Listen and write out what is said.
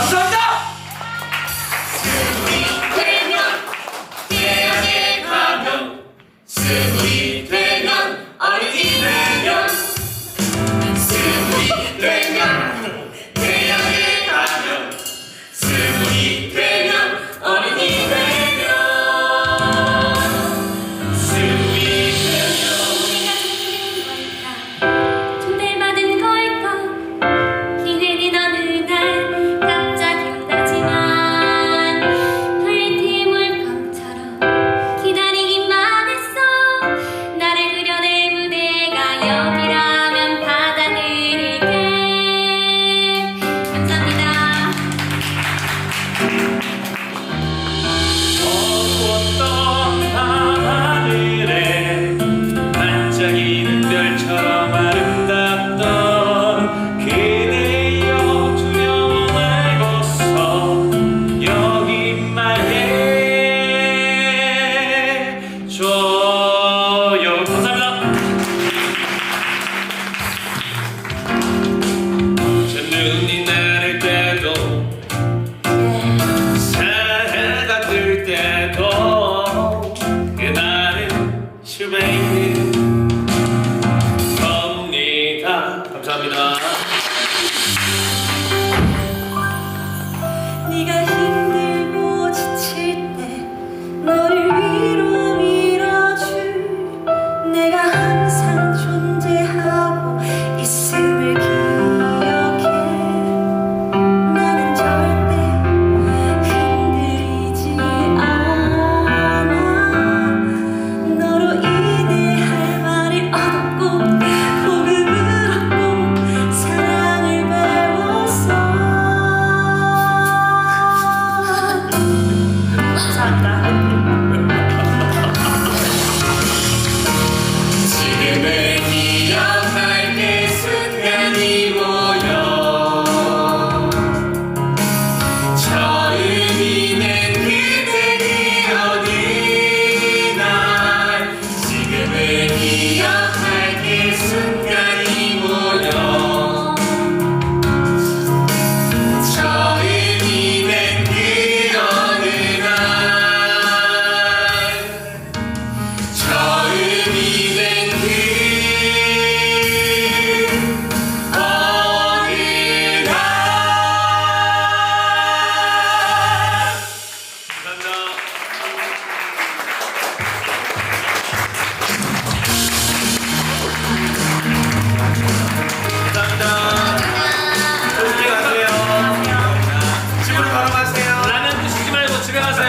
I've done. 주베이 갑니다. 감사합니다. Santa 締めました